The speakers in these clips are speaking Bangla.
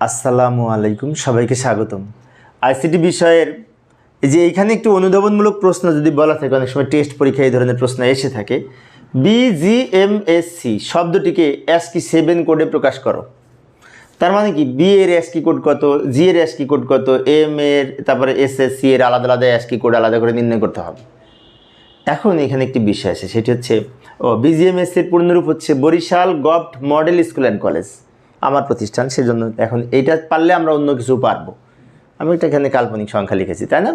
আসসালামু আলাইকুম, সবাইকে স্বাগতম। আইসিটি বিষয়ের যে এইখানে একটু অনুধাবনমূলক প্রশ্ন যদি বলা থাকে, অনেক সময় টেস্ট পরীক্ষায় এই ধরনের প্রশ্ন এসে থাকে। বিজিএমএসসি শব্দটিকে এসকি সেভেন কোডে প্রকাশ করো। তার মানে কি? বি এর এসকি কোড কত জি এর এসকি কোড কত এম এর, তারপরে এস এস সি এর আলাদা আলাদা এসকি কোড আলাদা করে নির্ণয় করতে হবে। এখন এখানে একটি বিষয় আছে, সেটি হচ্ছে, ও বিজিএমএসসির পূর্ণরূপ হচ্ছে Barishal govt model school and college. আমার প্রতিষ্ঠান, সেজন্য এখন এইটা পারলে আমরা অন্য কিছু পারব। আমি একটা এখানে কাল্পনিক সংখ্যা লিখেছি, তাই না?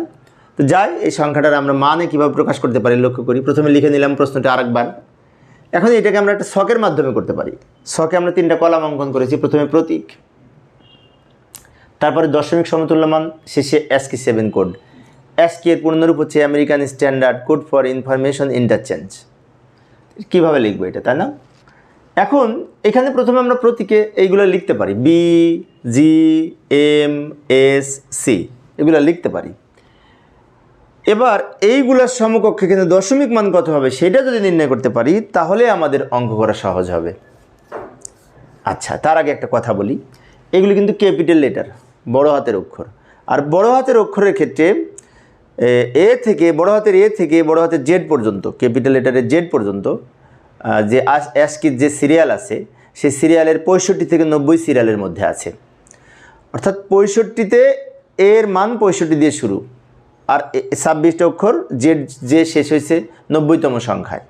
তো যাই, এই সংখ্যাটার আমরা মানে কীভাবে প্রকাশ করতে পারি লক্ষ্য করি। প্রথমে লিখে নিলাম প্রশ্নটা আরেকবার। এখন এটাকে আমরা একটা শখের মাধ্যমে করতে পারি। শখে আমরা তিনটা কলাম অঙ্কন করেছি, প্রথমে প্রতীক, তারপরে দশমিক সমতুল্য মান, শেষে এসকি সেভেন কোড এসকি এর পূর্ণরূপ হচ্ছে American standard code for information interchange কীভাবে লিখব এটা, তাই না? এখন এখানে প্রথমে আমরা প্রতীকে এইগুলো লিখতে পারি B G M S C এগুলো লিখতে পারি। এবার এইগুলোর সমকক্ষে কিন্তু দশমিক মান কত হবে সেটা যদি নির্ণয় করতে পারি, তাহলে আমাদের অঙ্ক করা সহজ হবে। আচ্ছা তার আগে একটা কথা বলি। এগুলি কিন্তু ক্যাপিটাল লেটার, বড় হাতের অক্ষর। আর বড় হাতের অক্ষরের ক্ষেত্রে এ থেকে, বড় হাতের এ থেকে, বড় হাতের জেড পর্যন্ত, ক্যাপিটাল লেটারের জেড পর্যন্ত যে অ্যাসকির যে সিরিয়াল আছে, সেই সিরিয়ালের পঁয়ষট্টি থেকে নব্বই সিরিয়ালের মধ্যে আছে। অর্থাৎ পঁয়ষট্টিতে এর মান পঁয়ষট্টি দিয়ে শুরু। আর ছাব্বিশটা অক্ষর জেড যে শেষ হয়েছে নব্বইতম সংখ্যায়।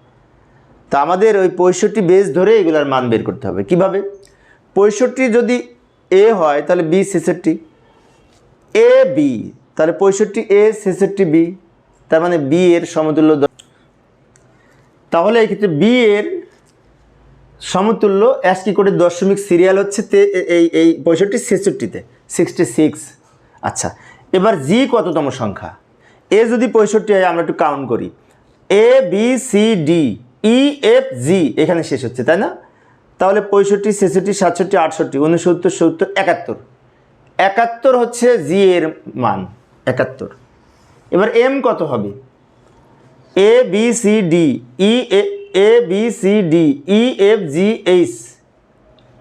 তা আমাদের ওই পঁয়ষট্টি বেস ধরে এগুলার মান বের করতে হবে। কীভাবে? পঁয়ষট্টি যদি এ হয়, তাহলে বি ছেষট্টি। এ বি তাহলে পঁয়ষট্টি এ ছেষট্টি বি তার মানে বি এর সমতুল্য তাহলে এই ক্ষেত্রে বি এর সমতুল্য অ্যাসকি কোডের দশমিক সিরিয়াল হচ্ছে এই এই পঁয়ষট্টি, ছেষট্টিতে সিক্সটি সিক্স আচ্ছা এবার জি কততম সংখ্যা? এ যদি পঁয়ষট্টি হয়, আমরা একটু কাউন্ট করি। A B C D E F G এখানে শেষ হচ্ছে, তাই না? তাহলে পঁয়ষট্টি, ছেষট্টি, সাতষট্টি, আটষট্টি, উনসত্তর, সত্তর, একাত্তর। একাত্তর হচ্ছে জি এর মান, একাত্তর। এবার এম কত হবে? A B C D E A B C D E F G H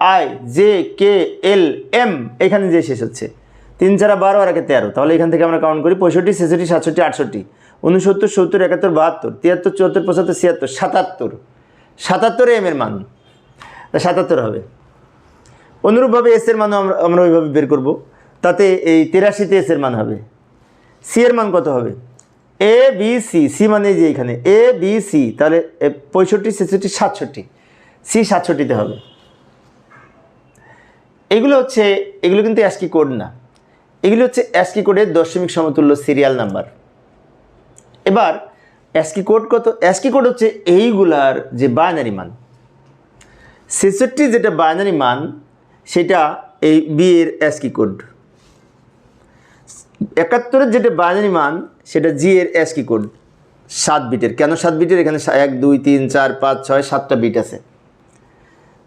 I J K L M এখানে যে শেষ হচ্ছে। তিন, চারা, বারো, আর একে তেরো। তাহলে এখান থেকে আমরা কাউন্ট করি পঁয়ষট্টি, ছেষট্টি, সাতষট্টি, আটষট্টি। উনসত্তর, সত্তর, একাত্তর, বাহাত্তর। তিয়াত্তর, চুয়াত্তর, পঁচাত্তর, ছিয়াত্তর, সাতাত্তর। সাতাত্তরে এম এর মান। সাতাত্তর হবে। অনুরূপভাবে এস এর মানও আমরা আমরা ওইভাবে বের করব। তাতে এই তেরাশিতে এস এর মান হবে। সি এর মান কত হবে? এ বি সি সি মানে যে এখানে এ বি সি তাহলে পঁয়ষট্টি, ছেষট্টি, সাতষট্টি। সি সাতষট্টিতে হবে। এগুলো হচ্ছে, এগুলো কিন্তু অ্যাসকি কোড না। এগুলো হচ্ছে অ্যাসকি কোডের দশমিক সমতুল্য সিরিয়াল নাম্বার এবার অ্যাসকি কোড কত? অ্যাসকি কোড হচ্ছে এইগুলার যে বাইনারি মান। ছেষট্টি যেটা বাইনারি মান, সেটা এই বি এর অ্যাসকি কোড একাত্তরের যেটা বাইনারি মান, সেটা জি এর অ্যাসকি কোড সাত বিটের। কেন সাত বিটের? এখানে এক, দুই, তিন, চার, পাঁচ, ছয়, সাতটা বিট আছে।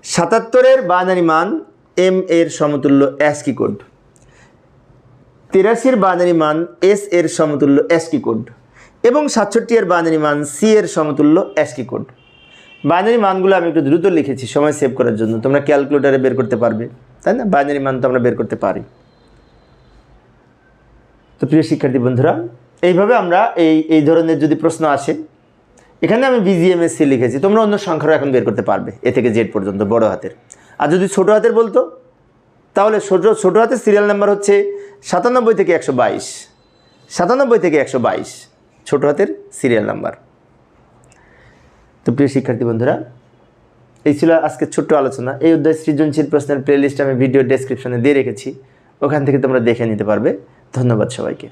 সাতাত্তরের বাইনারি মান এম এর সমতুল্য অ্যাসকি কোড তিরাশির বাইনারি মান এস এর সমতুল্য অ্যাসকি কোড এবং সাতষট্টি এর বাইনারি মান সি এর সমতুল্য অ্যাসকি কোড বাইনারি মানগুলো আমি একটু দ্রুত লিখেছি, সময় সেভ করার জন্য। তোমরা ক্যালকুলেটারে বের করতে পারবে। তাই না? বাইনারি মান তো আমরা বের করতে পারি। তো প্রিয় শিক্ষার্থী বন্ধুরা, এইভাবে আমরা এই এই ধরনের যদি প্রশ্ন আসে, এখানে আমি বিজিএমএসসি লিখেছি, তোমরা অন্য সংখ্যাও এখন বের করতে পারবে, এ থেকে জেড পর্যন্ত, বড় হাতের। আর যদি ছোটো হাতের বলতো, তাহলে ছোটো ছোটো হাতের সিরিয়াল নাম্বার হচ্ছে সাতানব্বই থেকে একশো বাইশ। সাতানব্বই থেকে একশো বাইশ, ছোটো হাতের সিরিয়াল নাম্বার তো প্রিয় শিক্ষার্থী বন্ধুরা, এই ছিল আজকের ছোট্ট আলোচনা। এই অধ্যায় সৃজনশীল প্রশ্নের প্লেলিস্ট আমি ভিডিও ডেসক্রিপশনে দিয়ে রেখেছি, ওখান থেকে তোমরা দেখে নিতে পারবে। ধন্যবাদ সবাইকে।